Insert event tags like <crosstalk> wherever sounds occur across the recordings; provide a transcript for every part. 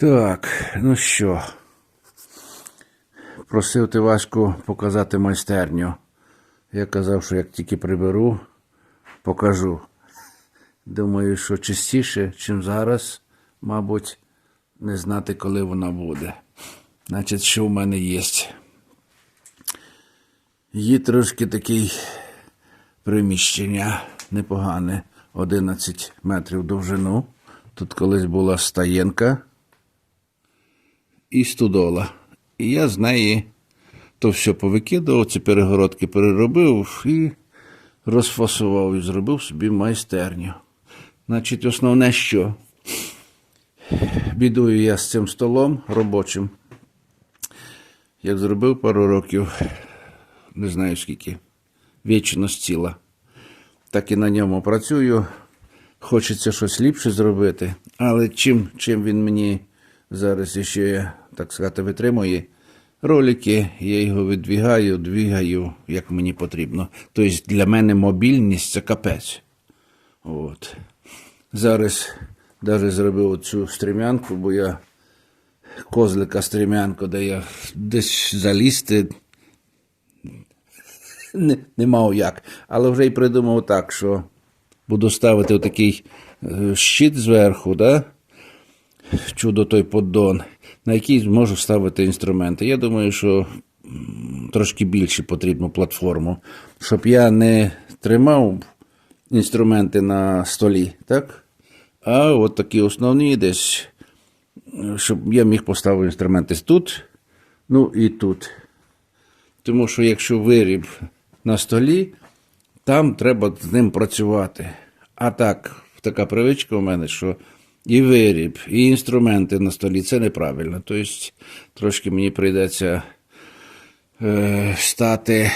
Так, ну що. Просив ти Ваську показати майстерню. Я казав, що як тільки приберу, покажу. Думаю, що частіше, чим зараз, мабуть, не знати, коли вона буде. Значить, що в мене є? Є трошки такий приміщення непогане, 11 метрів довжину. Тут колись була стаєнка і студола. І я з неї то все повикидав, ці перегородки переробив і розфасував і зробив собі майстерню. Значить, основне що? Бідую я з цим столом робочим. Як зробив пару років, не знаю скільки, вічність ціла. Так і на ньому працюю. Хочеться щось ліпше зробити, але чим, чим він мені зараз ще, так сказати, витримує ролики, я його відвігаю, двігаю, як мені потрібно. Тобто для мене мобільність це капець. От. Зараз навіть зробив цю стрімянку, бо я козлика стрімянку, де я десь залізти не, не мав як. Але вже й придумав так, що буду ставити такий щит зверху, да? чудо той поддон, на який зможу ставити інструменти. Я думаю, що трошки більше потрібно платформу, щоб я не тримав інструменти на столі, так? А от такі основні десь, щоб я міг поставити інструменти тут, ну і тут. Тому що якщо виріб на столі, там треба з ним працювати. А так, така привичка у мене, що і виріб, і інструменти на столі це неправильно. Тобто, трошки мені прийдеться е, стати,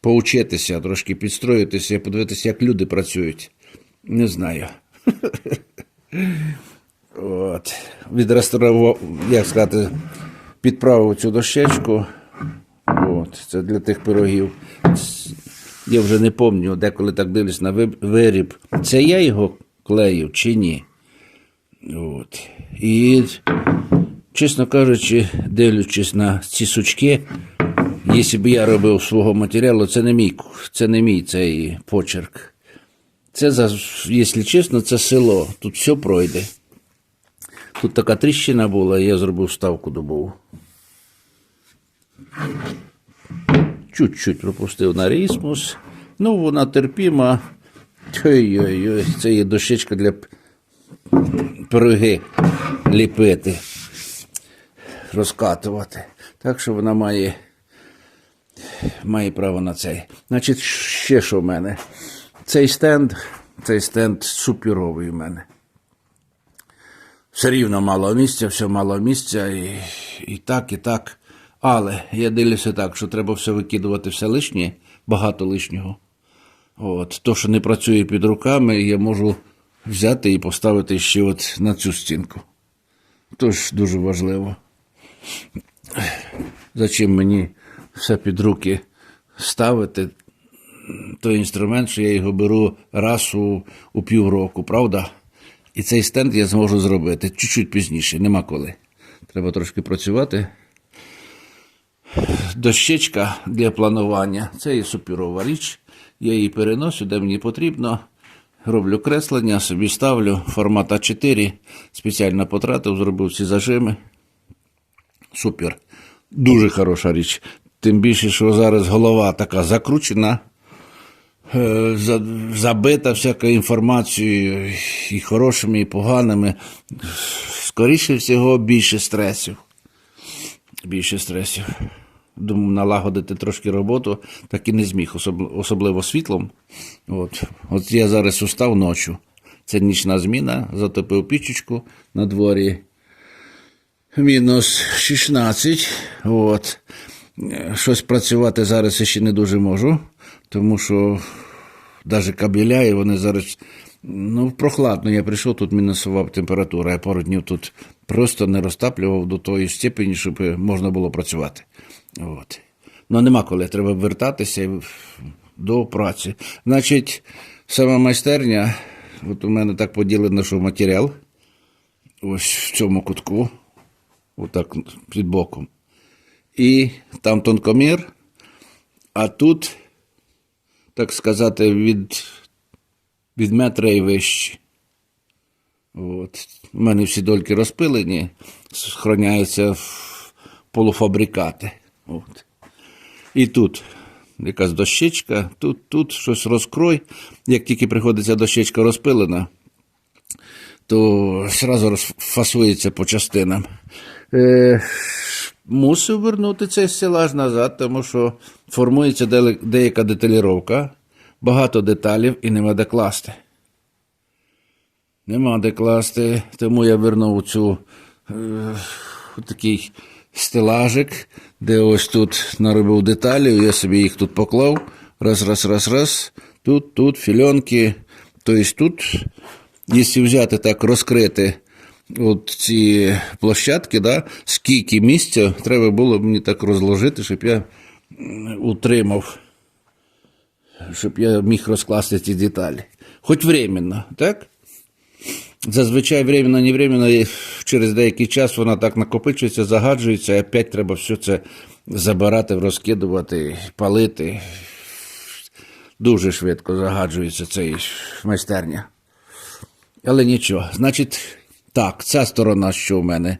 поучитися, трошки підстроїтися, подивитися, як люди працюють. Не знаю. <laughs> От. Відреставрував, як сказати, підправив цю дощечку. От, це для тих пирогів. Я вже не пам'ятаю, деколи так дивлюсь на виріб. Це я його клеїв чи ні? От. І, чесно кажучи, дивлячись на ці сучки, якщо б я робив свого матеріалу, це не мій, це не мій цей почерк. Це, якщо чесно, це село. Тут все пройде. Тут така тріщина була, я зробив ставку дубову. Чуть-чуть пропустив на рісмус. Ну, вона терпіма. Ой-ой-ой, це є дощечка для пироги ліпити, розкатувати. Так що вона має, має право на цей. Значить, ще що в мене? Цей стенд, цей стенд супіровий у мене. Все рівно мало місця, все мало місця, і, і так, і так. Але я дивлюся так, що треба все викидувати, все лишнє, багато лишнього. От, то, що не працює під руками, я можу взяти і поставити ще от на цю стінку. Тож дуже важливо. Зачем мені все під руки ставити? Той інструмент, що я його беру раз у, у півроку, правда? І цей стенд я зможу зробити чуть-чуть пізніше, нема коли. Треба трошки працювати. Дощечка для планування це є супірова річ. Я її переношу, де мені потрібно. Роблю креслення, собі ставлю формат А4. Спеціально потратив, зробив ці зажими. Супер. Дуже хороша річ. Тим більше, що зараз голова така закручена, е, забита всякою інформацією, і хорошими, і поганими. Скоріше всього, більше стресів більше стресів. Думав налагодити трошки роботу, так і не зміг, особливо світлом. От. От я зараз устав ночі. Це нічна зміна, затопив пічечку на дворі. Мінус 16. От. Щось працювати зараз ще не дуже можу, тому що навіть кабеля, і вони зараз. Ну, прохладно. Я прийшов, тут мінусова температура. Я пару днів тут просто не розтаплював до тої степені, щоб можна було працювати. От. Ну, нема коли, треба вертатися до праці. Значить, сама майстерня, от у мене так поділено, що матеріал. ось в цьому кутку, отак під боком. І там тонкомір, а тут, так сказати, від, від метра і вище. От. У мене всі дольки розпилені, схороняються в полуфабрикати. От. І тут якась дощечка, тут, тут щось розкрой. Як тільки приходиться дощечка розпилена, то зразу розфасується по частинам. Е, мусив вернути цей стелаж назад, тому що формується деяка деталіровка, багато деталів і нема де класти. Нема де класти, тому я вернув цю е, такий стелажик, де ось тут наробив деталі, я собі їх тут поклав. Раз, раз, раз, раз. Тут, тут, фільонки. Тобто тут, якщо взяти так, розкрити от ці площадки, да, скільки місця треба було мені так розложити, щоб я утримав щоб я міг розкласти ці деталі. Хоч временно, так? Зазвичай временно, не і через деякий час вона так накопичується, загаджується, і опять треба все це забирати, розкидувати, палити. Дуже швидко загаджується цей майстерня. Але нічого. Значить, так, ця сторона, що в мене.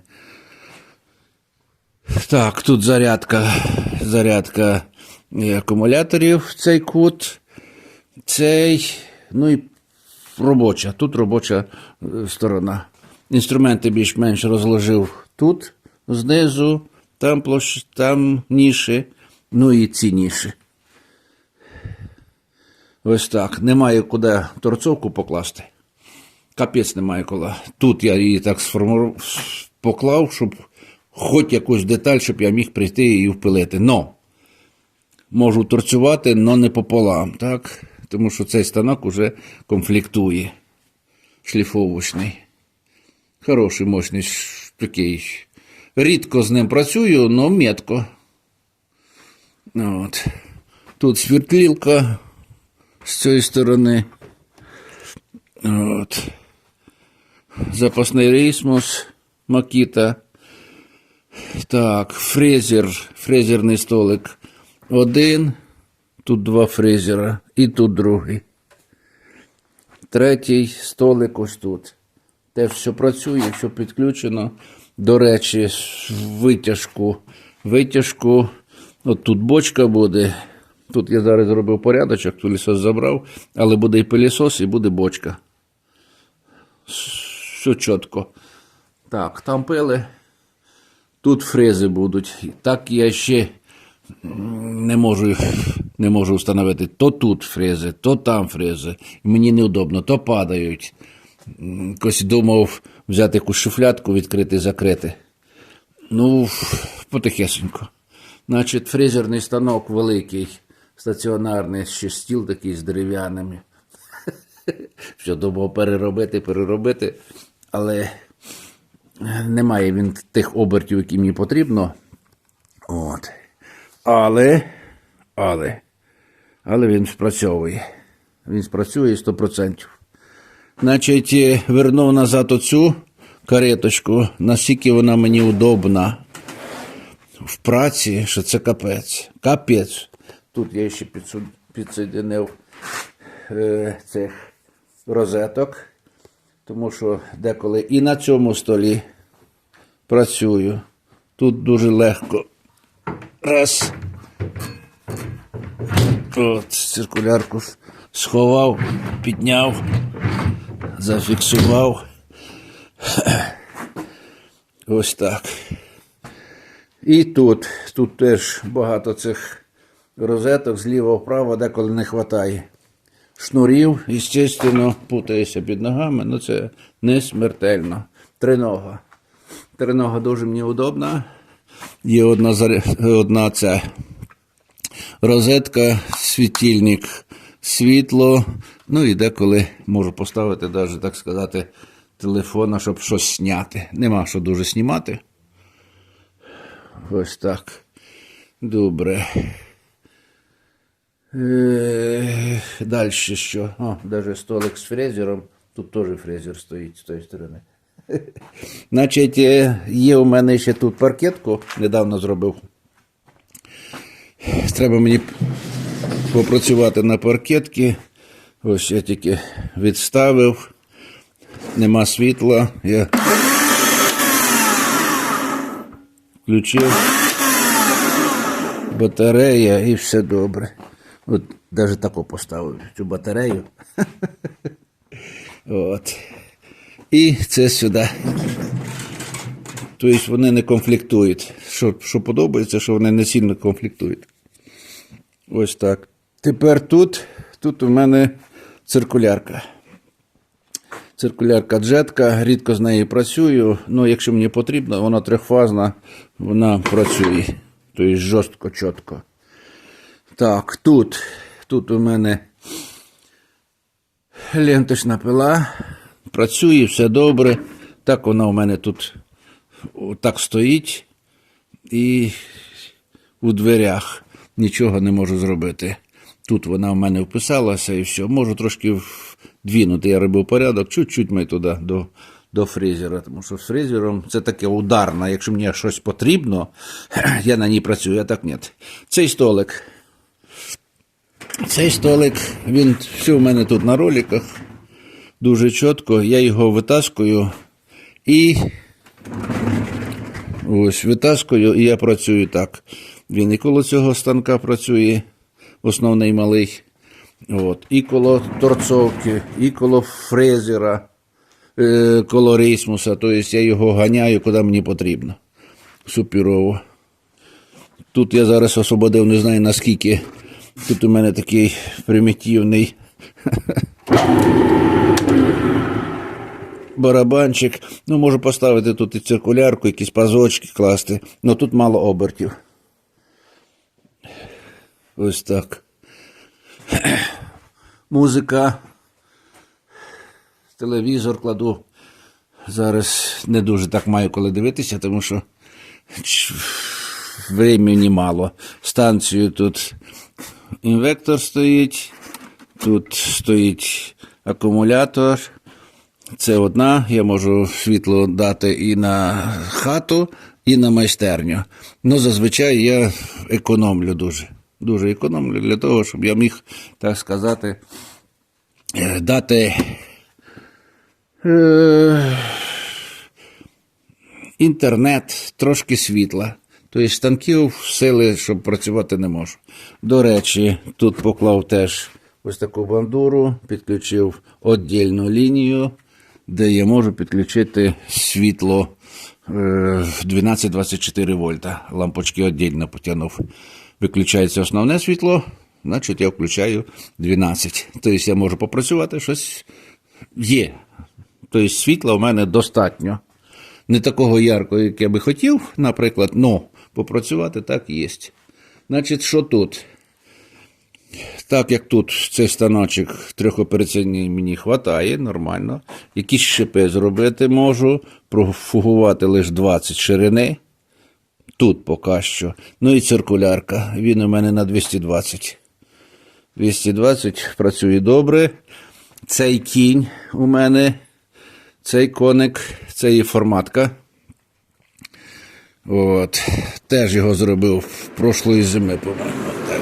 Так, тут зарядка, зарядка акумуляторів, цей кут, цей, ну і робоча. Тут робоча е, сторона. Інструменти більш-менш розложив тут, знизу, там площ, там ніші, ну і ці ніші. Ось так. Немає куди торцовку покласти. Капець немає коли. Тут я її так сформував, поклав, щоб хоч якусь деталь, щоб я міг прийти і впилити. Но можу торцювати, але не пополам, так? Тому що цей станок уже конфліктує. Шліфовочний. Хороший, мощний, такий. Рідко з ним працюю, але метко. От. Тут свердлілка з цієї сторони. От. Запасний рейсмус Макіта. Так, фрезер, фрезерний столик. Один. Тут два фрезера. І тут другий. Третій столик ось тут. Теж все працює, все підключено. До речі, витяжку. Витяжку. От тут бочка буде. Тут я зараз зробив порядочок, пилісос забрав, але буде і пилісос, і буде бочка. Все чітко. Так, там пили. Тут фрези будуть. Так я ще не можу, не можу встановити. То тут фрези, то там фрези. Мені неудобно, то падають. Якось думав взяти якусь шуфлядку, відкрити, закрити. Ну, потихесенько. Значить, фрезерний станок великий, стаціонарний, ще стіл такий з дерев'яними. <laughs> Все думав переробити, переробити, але немає він тих обертів, які мені потрібно. От. Але, але, але він спрацьовує. Він спрацює 100%. Значить, е, вернув назад оцю кареточку, наскільки вона мені удобна в праці, що це капець. Капець. Тут я ще підсоединив е, цих розеток, тому що деколи і на цьому столі працюю. Тут дуже легко. Раз. От, циркулярку сховав, підняв, зафіксував. Ось так. І тут, тут теж багато цих розеток зліва вправо, деколи не вистачає. Шнурів, звісно, путаюся під ногами, але це не смертельно. Тринога. Тринога дуже мені удобна. Є одна, одна ця розетка, світильник, світло. Ну і деколи можу поставити, навіть, так сказати, телефона, щоб щось зняти. Нема що дуже знімати. Ось так. Добре. Е, Далі що? О, навіть столик з фрезером. Тут теж фрезер стоїть з тої сторони. <laughs> Значить, е, є у мене ще тут паркетку, недавно зробив. Треба мені попрацювати на паркетці. Ось я тільки відставив. Нема світла. Я включив. Батарея і все добре. От навіть таку поставив цю батарею. <laughs> От. І це сюди. Тобто вони не конфліктують. Що, що подобається, що вони не сильно конфліктують. Ось так. Тепер тут, тут у мене циркулярка. Циркулярка джетка, рідко з нею працюю. Ну, якщо мені потрібно, вона трьохфазна, вона працює. Тобто жорстко, чітко. Так, тут, тут у мене ленточна пила. Працює, все добре. Так вона у мене тут так стоїть. І у дверях нічого не можу зробити. Тут вона в мене вписалася і все. Можу трошки вдвинути. Я робив порядок, чуть-чуть ми туди до, до фрезера. Тому що з фрезером це таке ударне. Якщо мені щось потрібно, <clears throat> я на ній працюю, а так ні. Цей столик. Цей столик, він все в мене тут на роликах. Дуже чітко. Я його витаскую і ось витаскую, і я працюю так. Він і коло цього станка працює, основний малий. От. І коло торцовки, і коло фрезера, е, коло рейсмуса. Тобто я його ганяю, куди мені потрібно. Супірово. Тут я зараз освободив, не знаю наскільки. Тут у мене такий примітивний <laughs> барабанчик. Ну, можу поставити тут і циркулярку, якісь пазочки класти. Ну тут мало обертів. Ось так. Музика. Телевізор кладу. Зараз не дуже так маю коли дивитися, тому що времени мало. Станцію тут інвектор стоїть, тут стоїть акумулятор. Це одна, я можу світло дати і на хату, і на майстерню. Ну, зазвичай я економлю дуже. Дуже економлю для того, щоб я міг, так сказати, е, дати е, інтернет, трошки світла. Тобто станків сили, щоб працювати не можу. До речі, тут поклав теж ось таку бандуру, підключив віддільну лінію, де я можу підключити світло е, 12-24 вольта. Лампочки віддільно потягнув. Виключається основне світло, значить я включаю 12. Тобто я можу попрацювати, щось є. Тобто світла у мене достатньо. Не такого яркого, як я би хотів, наприклад, но попрацювати так є. Значить, що тут? Так як тут цей станочок трьохопераційний мені вистачає, нормально. Якісь шипи зробити можу, профугувати лише 20 ширини. Тут поки що. Ну і циркулярка. Він у мене на 220. 220 працює добре. Цей кінь у мене, цей коник, це є форматка. От. Теж його зробив в прошлої зими, по-моєму. Так.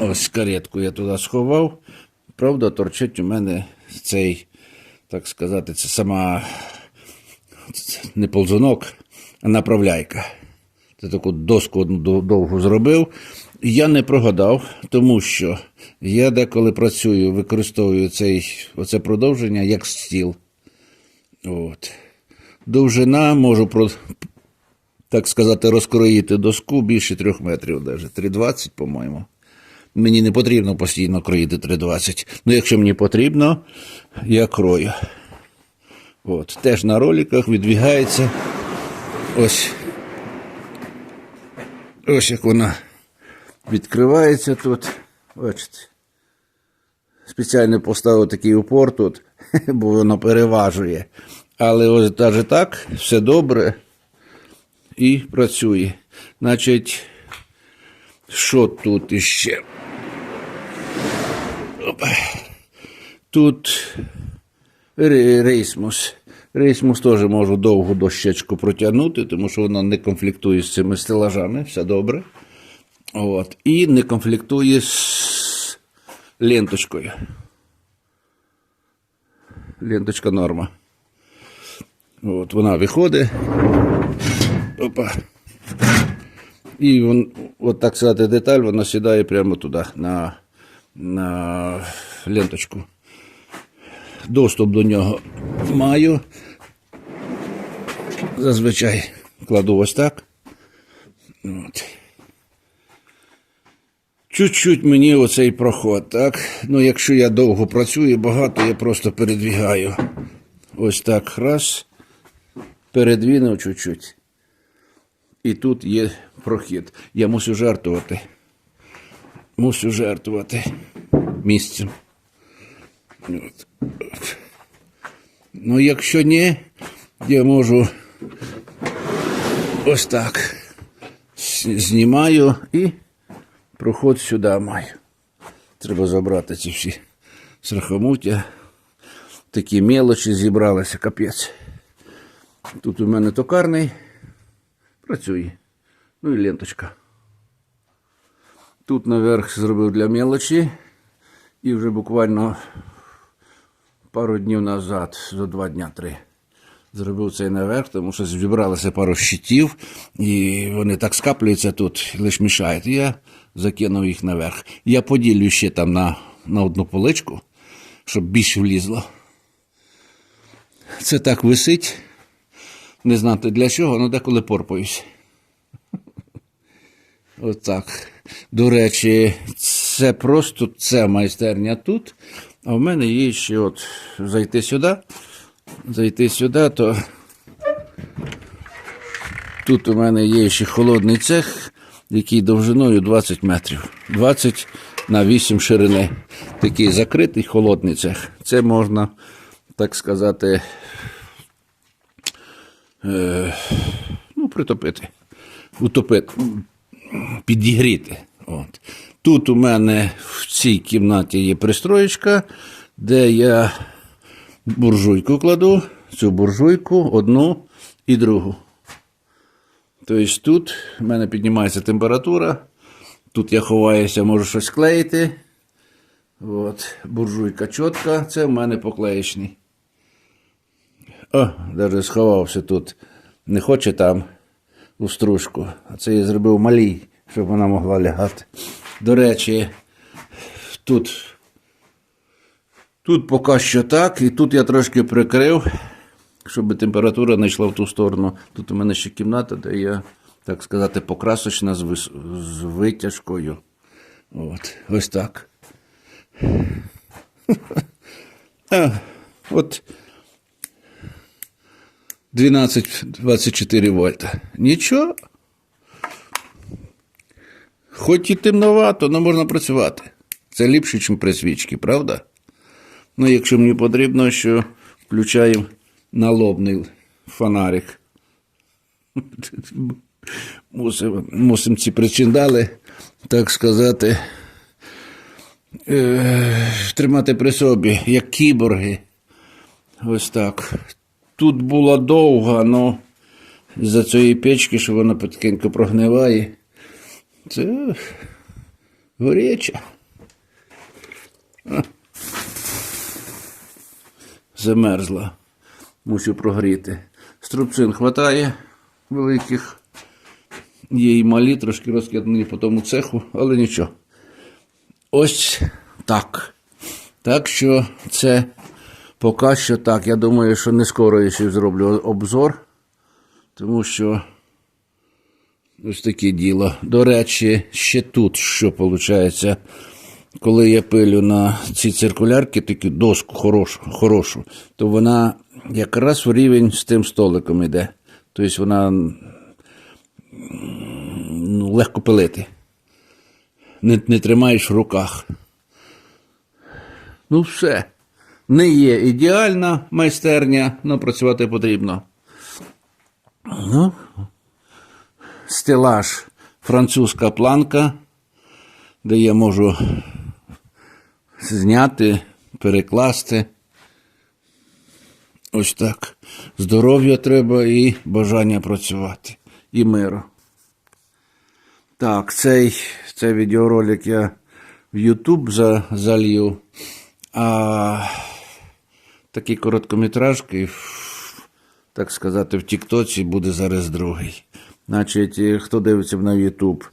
Ось каретку я туди сховав. Правда, торчить у мене цей, так сказати, це сама не ползунок, а направляйка. Це таку доску одну довгу зробив. Я не прогадав, тому що я деколи працюю, використовую цей, оце продовження як стіл. От. Довжина можу так сказати, розкроїти доску більше трьох метрів, навіть 3,20, по-моєму. Мені не потрібно постійно кроїти 3,20. Ну, якщо мені потрібно, я крою. От. Теж на роликах відвігається. Ось. Ось як вона відкривається тут. Бачите. Спеціально поставив такий упор тут, <laughs> бо воно переважує. Але ось навіть так, все добре і працює. Значить, що тут іще? Тут ре- рейсмус. Рейсмус теж можу довгу дощечку протягнути, тому що вона не конфліктує з цими стелажами, все добре. От. І не конфліктує з ленточкою. Ленточка норма. От, вона виходить. Опа. І вон, от так сказати, деталь, вона сідає прямо туди, на, на ленточку. Доступ до нього маю. Зазвичай кладу ось так. От. Чуть-чуть мені оцей проход, так? Ну, якщо я довго працюю, багато, я просто передвігаю. Ось так, раз. Передвинув чуть-чуть. І тут є прохід. Я мусю жартувати. Мусю жартувати місцем. От. Ну, якщо ні, я можу ось так. Знімаю і проход сюди маю. Треба забрати ці всі страхомуття. Такі мелочі зібралися, капець. Тут у мене токарний. Працює. Ну і ленточка. Тут наверх зробив для мелочі. І вже буквально пару днів назад, за два дня три, зробив цей наверх, тому що зібралося пару щитів, і вони так скаплюються тут, лише мішають. Я закинув їх наверх. Я поділю ще там на, на одну поличку, щоб більше влізло. Це так висить. Не знати для чого, але деколи порпаюсь. Отак. До речі, це просто це майстерня тут. А в мене є ще от зайти сюди. Зайти сюди, то тут у мене є ще холодний цех, який довжиною 20 метрів. 20 на 8 ширини. Такий закритий холодний цех. Це можна, так сказати, е, ну, притопити, утопити, підігріти. От. Тут у мене в цій кімнаті є пристроєчка, де я буржуйку кладу, цю буржуйку, одну і другу. Тобто тут в мене піднімається температура, тут я ховаюся, можу щось клеїти. От, буржуйка чітка, це в мене поклеєчний. О, навіть сховався тут. Не хоче там у стружку. А це я зробив малій, щоб вона могла лягати. До речі, тут, тут поки що так, і тут я трошки прикрив, щоб температура не йшла в ту сторону. Тут у мене ще кімната, де я, так сказати, покрасочна з, вис- з витяжкою. От, ось так. <laughs> От 12-24 вольта. Нічого. Хоч і темновато, але можна працювати. Це ліпше, ніж при свічці, правда? Ну, якщо мені потрібно, що включаємо налобний фонарик. Мусимо, мусимо ці причиндали, так сказати, е, тримати при собі, як кіборги. Ось так. Тут була довга, але з-за цієї печки, що вона потихеньку прогниває. Це горяча. Замерзла. Мусю прогріти. Струбцин хватає великих. Є і малі, трошки розкидані по тому цеху, але нічого. Ось так. Так що це поки що так. Я думаю, що не скоро я ще зроблю обзор, тому що ось таке діло. До речі, ще тут що виходить, коли я пилю на ці циркулярки, таку доску хорошу, хорошу, то вона якраз в рівень з тим столиком йде. Тобто вона ну, легко пилити. Не, не тримаєш в руках. Ну, все. Не є ідеальна майстерня, але працювати потрібно. Ну, стелаж французька планка, де я можу зняти, перекласти. Ось так. Здоров'я треба і бажання працювати, і миру. Так, цей, цей відеоролик я в YouTube за, залью. А такі короткометражки, так сказати, в Тіктоці буде зараз другий. Значить, хто дивиться на YouTube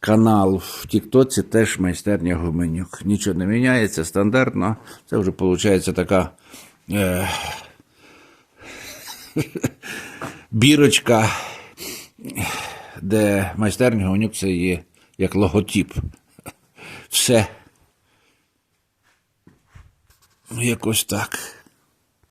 канал в Тіктоці, теж майстерня Гуменюк. Нічого не міняється, стандартно. Це вже виходить така. Е, <laughs> бірочка, де майстерня Гуменюк це є як логотип. Все. Якось так.